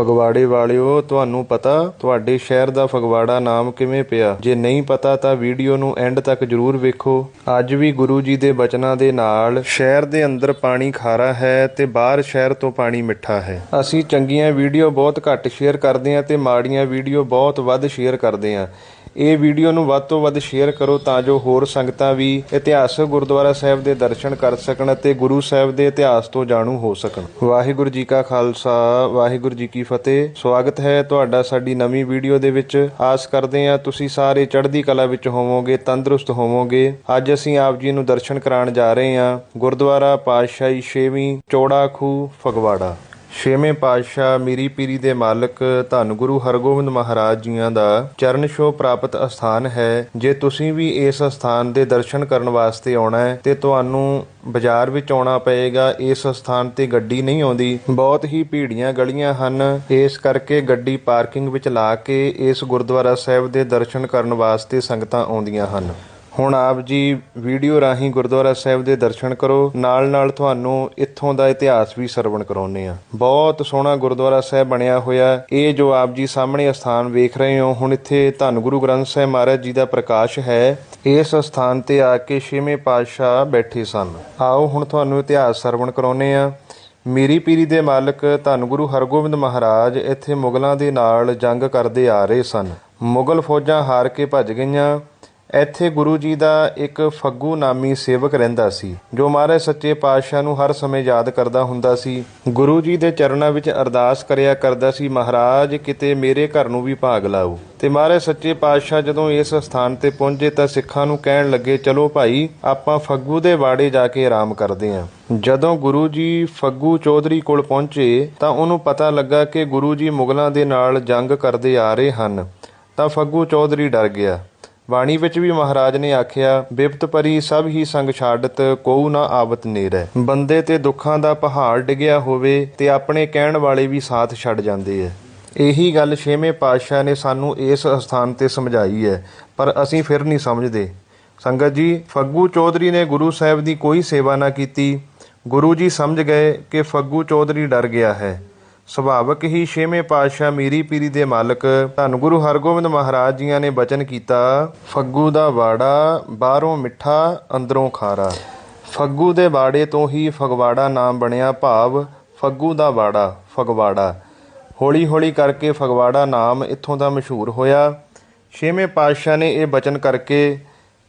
ਫਗਵਾੜੇ ਵਾਲਿਓ, ਤੁਹਾਨੂੰ ਪਤਾ ਤੁਹਾਡੇ ਸ਼ਹਿਰ ਦਾ ਫਗਵਾੜਾ ਨਾਮ ਕਿਵੇਂ ਪਿਆ? ਜੇ ਨਹੀਂ ਪਤਾ ਤਾਂ ਵੀਡੀਓ ਨੂੰ ਐਂਡ ਤੱਕ ਜਰੂਰ ਵੇਖੋ। ਅੱਜ ਵੀ ਗੁਰੂ ਜੀ ਦੇ ਬਚਨਾਂ ਦੇ ਨਾਲ ਸ਼ਹਿਰ ਦੇ ਅੰਦਰ ਪਾਣੀ ਖਾਰਾ ਹੈ ਤੇ ਬਾਹਰ ਸ਼ਹਿਰ ਤੋਂ ਪਾਣੀ ਮਿੱਠਾ ਹੈ। ਅਸੀਂ ਚੰਗੀਆਂ ਵੀਡੀਓ ਬਹੁਤ ਘੱਟ ਸ਼ੇਅਰ ਕਰਦੇ ਹਾਂ ਤੇ ਮਾੜੀਆਂ ਵੀਡੀਓ ਬਹੁਤ ਵੱਧ ਸ਼ੇਅਰ ਕਰਦੇ ਹਾਂ। ਇਹ ਵੀਡੀਓ ਨੂੰ ਵੱਧ ਤੋਂ ਵੱਧ ਸ਼ੇਅਰ ਕਰੋ ਤਾਂ ਜੋ ਹੋਰ ਸੰਗਤਾਂ ਵੀ ਇਤਿਹਾਸਕ ਗੁਰਦੁਆਰਾ ਸਾਹਿਬ ਦੇ ਦਰਸ਼ਨ ਕਰ ਸਕਣ ਅਤੇ ਗੁਰੂ ਸਾਹਿਬ ਦੇ ਇਤਿਹਾਸ ਤੋਂ ਜਾਣੂ ਹੋ ਸਕਣ। ਵਾਹਿਗੁਰੂ ਜੀ ਕਾ ਖਾਲਸਾ, ਵਾਹਿਗੁਰੂ ਜੀ ਕੀ ਫਤਿਹ। ਸਵਾਗਤ ਹੈ ਤੁਹਾਡਾ ਸਾਡੀ ਨਵੀਂ ਵੀਡੀਓ ਦੇ ਵਿੱਚ। ਆਸ ਕਰਦੇ ਹਾਂ ਤੁਸੀਂ ਸਾਰੇ ਚੜ੍ਹਦੀ ਕਲਾ ਵਿੱਚ ਹੋਵੋਗੇ, ਤੰਦਰੁਸਤ ਹੋਵੋਗੇ। ਅੱਜ ਅਸੀਂ ਆਪ ਜੀ ਨੂੰ ਦਰਸ਼ਨ ਕਰਾਉਣ ਜਾ ਰਹੇ ਹਾਂ। ਗੁਰਦੁਆਰਾ ਪਾਤਸ਼ਾਹੀ ਛੇਵੀਂ ਚੌੜਾ ਖੂਹ ਫਗਵਾੜਾ। ਛੇਵੇਂ ਪਾਤਸ਼ਾਹ ਮੀਰੀ ਪੀਰੀ ਦੇ ਮਾਲਕ ਧੰਨ ਗੁਰੂ ਹਰਗੋਬਿੰਦ ਮਹਾਰਾਜ ਜੀਆਂ ਦਾ ਚਰਨ ਛੋਹ ਪ੍ਰਾਪਤ ਅਸਥਾਨ ਹੈ। ਜੇ ਤੁਸੀਂ ਵੀ ਇਸ ਅਸਥਾਨ ਦੇ ਦਰਸ਼ਨ ਕਰਨ ਵਾਸਤੇ ਆਉਣਾ ਹੈ, ਤੇ ਤੁਹਾਨੂੰ ਬਾਜ਼ਾਰ ਵਿੱਚ ਆਉਣਾ ਪਏਗਾ। ਇਸ ਸਥਾਨ ਤੇ ਗੱਡੀ ਨਹੀਂ ਆਉਂਦੀ। ਬਹੁਤ ਹੀ ਭੀੜੀਆਂ ਗਲੀਆਂ ਹਨ। ਇਸ ਕਰਕੇ ਗੱਡੀ ਪਾਰਕਿੰਗ ਵਿੱਚ ਲਾ ਕੇ ਇਸ ਗੁਰਦੁਆਰਾ ਸਾਹਿਬ ਦੇ ਦਰਸ਼ਨ ਕਰਨ ਵਾਸਤੇ ਸੰਗਤਾਂ ਆਉਂਦੀਆਂ ਹਨ। ਹੁਣ ਆਪ ਜੀ ਵੀਡੀਓ ਰਾਹੀਂ ਗੁਰਦੁਆਰਾ ਸਾਹਿਬ ਦੇ ਦਰਸ਼ਨ ਕਰੋ। ਨਾਲ ਨਾਲ ਤੁਹਾਨੂੰ ਇੱਥੋਂ ਦਾ ਇਤਿਹਾਸ ਵੀ ਸਰਵਣ ਕਰਾਉਨੇ ਆ ਬਹੁਤ ਸੋਹਣਾ ਗੁਰਦੁਆਰਾ ਸਾਹਿਬ ਬਣਿਆ ਹੋਇਆ ਇਹ ਜੋ ਆਪ ਜੀ ਸਾਹਮਣੇ ਸਥਾਨ ਵੇਖ ਰਹੇ ਹੋ, ਹੁਣ ਇੱਥੇ ਧੰਨ ਗੁਰੂ ਗ੍ਰੰਥ ਸਾਹਿਬ ਮਹਾਰਾਜ ਜੀ ਦਾ ਪ੍ਰਕਾਸ਼ ਹੈ। ਇਸ ਸਥਾਨ ਤੇ ਆ ਕੇ ਛੇਵੇਂ ਪਾਤਸ਼ਾਹ ਬੈਠੇ ਸਨ। ਆਓ ਹੁਣ ਤੁਹਾਨੂੰ ਇਤਿਹਾਸ ਸਰਵਣ ਕਰਾਉਨੇ ਆ ਮੀਰੀ ਪੀਰੀ ਦੇ ਮਾਲਕ ਧੰਨ ਗੁਰੂ ਹਰਗੋਬਿੰਦ ਮਹਾਰਾਜ ਇੱਥੇ ਮੁਗਲਾਂ ਦੇ ਨਾਲ ਜੰਗ ਕਰਦੇ ਆ ਰਹੇ ਸਨ। ਮੁਗਲ ਫੌਜਾਂ ਹਾਰ ਕੇ ਭੱਜ ਗਈਆਂ। ਇੱਥੇ ਗੁਰੂ ਜੀ ਦਾ ਇੱਕ ਫੱਗੂ ਨਾਮੀ ਸੇਵਕ ਰਹਿੰਦਾ ਸੀ, ਜੋ ਮਹਾਰਾਜ ਸੱਚੇ ਪਾਤਸ਼ਾਹ ਨੂੰ ਹਰ ਸਮੇਂ ਯਾਦ ਕਰਦਾ ਹੁੰਦਾ ਸੀ। ਗੁਰੂ ਜੀ ਦੇ ਚਰਨਾਂ ਵਿੱਚ ਅਰਦਾਸ ਕਰਿਆ ਕਰਦਾ ਸੀ, ਮਹਾਰਾਜ, ਕਿਤੇ ਮੇਰੇ ਘਰ ਨੂੰ ਵੀ ਭਾਗ ਲਾਓ। ਤੇ ਮਹਾਰਾਜ ਸੱਚੇ ਪਾਤਸ਼ਾਹ ਜਦੋਂ ਇਸ ਸਥਾਨ ਤੇ ਪਹੁੰਚੇ ਤਾਂ ਸਿੱਖਾਂ ਨੂੰ ਕਹਿਣ ਲੱਗੇ, ਚਲੋ ਭਾਈ, ਆਪਾਂ ਫੱਗੂ ਦੇ ਬਾੜੇ ਜਾ ਕੇ ਆਰਾਮ ਕਰਦੇ ਹਾਂ ਜਦੋਂ ਗੁਰੂ ਜੀ ਫੱਗੂ ਚੌਧਰੀ ਕੋਲ ਪਹੁੰਚੇ, ਤਾਂ ਉਹਨੂੰ ਪਤਾ ਲੱਗਾ ਕਿ ਗੁਰੂ ਜੀ ਮੁਗਲਾਂ ਦੇ ਨਾਲ ਜੰਗ ਕਰਦੇ ਆ ਰਹੇ ਹਨ। ਤਾਂ ਫੱਗੂ ਚੌਧਰੀ ਡਰ ਗਿਆ। ਬਾਣੀ ਵਿੱਚ ਵੀ ਮਹਾਰਾਜ ਨੇ ਆਖਿਆ, ਬਿਪਤ ਪਰੀ ਸਭ ਹੀ ਸੰਗ ਛਾੜਤ ਕੋਉ ਨਾ ਆਵਤ ਨੇਰੈ। ਬੰਦੇ ਤੇ ਦੁੱਖਾਂ ਦਾ ਪਹਾੜ ਡਿੱਗਿਆ ਹੋਵੇ ਤੇ ਆਪਣੇ ਕਹਿਣ ਵਾਲੇ ਵੀ ਸਾਥ ਛੱਡ ਜਾਂਦੇ ਐ। ਇਹੀ ਗੱਲ ਛੇਵੇਂ ਪਾਤਸ਼ਾਹ ਨੇ ਸਾਨੂੰ ਇਸ ਸਥਾਨ ਤੇ ਸਮਝਾਈ ਹੈ ਪਰ ਅਸੀਂ ਫਿਰ ਨਹੀਂ ਸਮਝਦੇ। ਸੰਗਤ ਜੀ, ਫੱਗੂ ਚੌਧਰੀ ਨੇ ਗੁਰੂ ਸਾਹਿਬ ਦੀ ਕੋਈ ਸੇਵਾ ਨਾ ਕੀਤੀ। ਗੁਰੂ ਜੀ ਸਮਝ ਗਏ ਕਿ ਫੱਗੂ ਚੌਧਰੀ ਡਰ ਗਿਆ ਹੈ। ਸੁਭਾਵਕ ਹੀ ਛੇਵੇਂ ਪਾਤਸ਼ਾਹ ਮੀਰੀ ਪੀਰੀ ਦੇ ਮਾਲਕ ਧੰਨ ਗੁਰੂ ਹਰਗੋਬਿੰਦ ਮਹਾਰਾਜ ਜੀਆਂ ਨੇ ਬਚਨ ਕੀਤਾ, ਫੱਗੂ ਦਾ ਬਾੜਾ ਬਾਹਰੋਂ ਮਿੱਠਾ, ਅੰਦਰੋਂ ਖਾਰਾ। ਫੱਗੂ ਦੇ ਬਾੜੇ ਤੋਂ ਹੀ ਫਗਵਾੜਾ ਨਾਮ ਬਣਿਆ ਭਾਵ, ਫੱਗੂ ਦਾ ਬਾੜਾ ਫਗਵਾੜਾ। ਹੌਲੀ ਹੌਲੀ ਕਰਕੇ ਫਗਵਾੜਾ ਨਾਮ ਇੱਥੋਂ ਦਾ ਮਸ਼ਹੂਰ ਹੋਇਆ। ਛੇਵੇਂ ਪਾਤਸ਼ਾਹ ਨੇ ਇਹ ਬਚਨ ਕਰਕੇ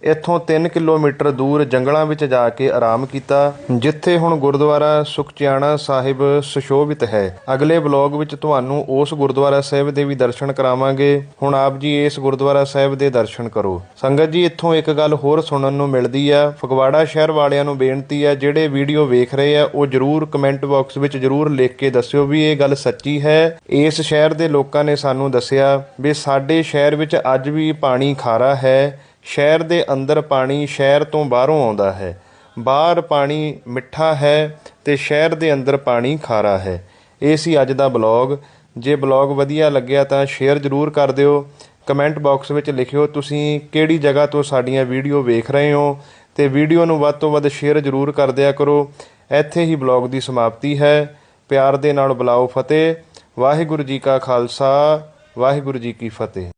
ਇੱਥੋਂ 3 ਕਿਲੋਮੀਟਰ ਦੂਰ ਜੰਗਲਾਂ ਵਿੱਚ ਜਾ ਕੇ ਆਰਾਮ ਕੀਤਾ, ਜਿੱਥੇ ਹੁਣ ਗੁਰਦੁਆਰਾ ਸੁਖਚਿਆਣਾ ਸਾਹਿਬ ਸੁਸ਼ੋਭਿਤ ਹੈ। ਅਗਲੇ ਬਲੌਗ ਵਿੱਚ ਤੁਹਾਨੂੰ ਉਸ ਗੁਰਦੁਆਰਾ ਸਾਹਿਬ ਦੇ ਵੀ ਦਰਸ਼ਨ ਕਰਾਵਾਂਗੇ। ਹੁਣ ਆਪ ਜੀ ਇਸ ਗੁਰਦੁਆਰਾ ਸਾਹਿਬ ਦੇ ਦਰਸ਼ਨ ਕਰੋ। ਸੰਗਤ ਜੀ, ਇੱਥੋਂ ਇੱਕ ਗੱਲ ਹੋਰ ਸੁਣਨ ਨੂੰ ਮਿਲਦੀ ਆ। ਫਗਵਾੜਾ ਸ਼ਹਿਰ ਵਾਲਿਆਂ ਨੂੰ ਬੇਨਤੀ ਆ, ਜਿਹੜੇ ਵੀਡੀਓ ਵੇਖ ਰਹੇ ਆ, ਉਹ ਜਰੂਰ ਕਮੈਂਟ ਬਾਕਸ ਵਿੱਚ ਜਰੂਰ ਲਿਖ ਕੇ ਦੱਸਿਓ ਵੀ ਇਹ ਗੱਲ ਸੱਚੀ ਹੈ। ਇਸ ਸ਼ਹਿਰ ਦੇ ਲੋਕਾਂ ਨੇ ਸਾਨੂੰ ਦੱਸਿਆ ਵੀ ਸਾਡੇ ਸ਼ਹਿਰ ਵਿੱਚ ਅੱਜ ਵੀ ਪਾਣੀ ਖਾਰਾ ਹੈ। ਸ਼ਹਿਰ ਦੇ ਅੰਦਰ ਪਾਣੀ ਸ਼ਹਿਰ ਤੋਂ ਬਾਹਰੋਂ ਆਉਂਦਾ ਹੈ। ਬਾਹਰ ਪਾਣੀ ਮਿੱਠਾ ਹੈ ਤੇ ਸ਼ਹਿਰ ਦੇ ਅੰਦਰ ਪਾਣੀ ਖਾਰਾ ਹੈ। ਇਹ ਸੀ ਅੱਜ ਦਾ ਬਲੌਗ। ਜੇ ਬਲੌਗ ਵਧੀਆ ਲੱਗਿਆ ਤਾਂ ਸ਼ੇਅਰ ਜ਼ਰੂਰ ਕਰ ਦਿਓ। ਕਮੈਂਟ ਬਾਕਸ ਵਿੱਚ ਲਿਖਿਓ ਤੁਸੀਂ ਕਿਹੜੀ ਜਗ੍ਹਾ ਤੋਂ ਸਾਡੀਆਂ ਵੀਡੀਓ ਵੇਖ ਰਹੇ ਹੋ ਤੇ ਵੀਡੀਓ ਨੂੰ ਵੱਧ ਤੋਂ ਵੱਧ ਸ਼ੇਅਰ ਜ਼ਰੂਰ ਕਰ ਦਿਆ ਕਰੋ। ਇੱਥੇ ਹੀ ਬਲੌਗ ਦੀ ਸਮਾਪਤੀ ਹੈ। ਪਿਆਰ ਦੇ ਨਾਲ ਬੁਲਾਓ ਫਤਿਹ। ਵਾਹਿਗੁਰੂ ਜੀ ਕਾ ਖਾਲਸਾ। ਵਾਹਿਗੁਰੂ ਜੀ ਕੀ ਫਤਿਹ।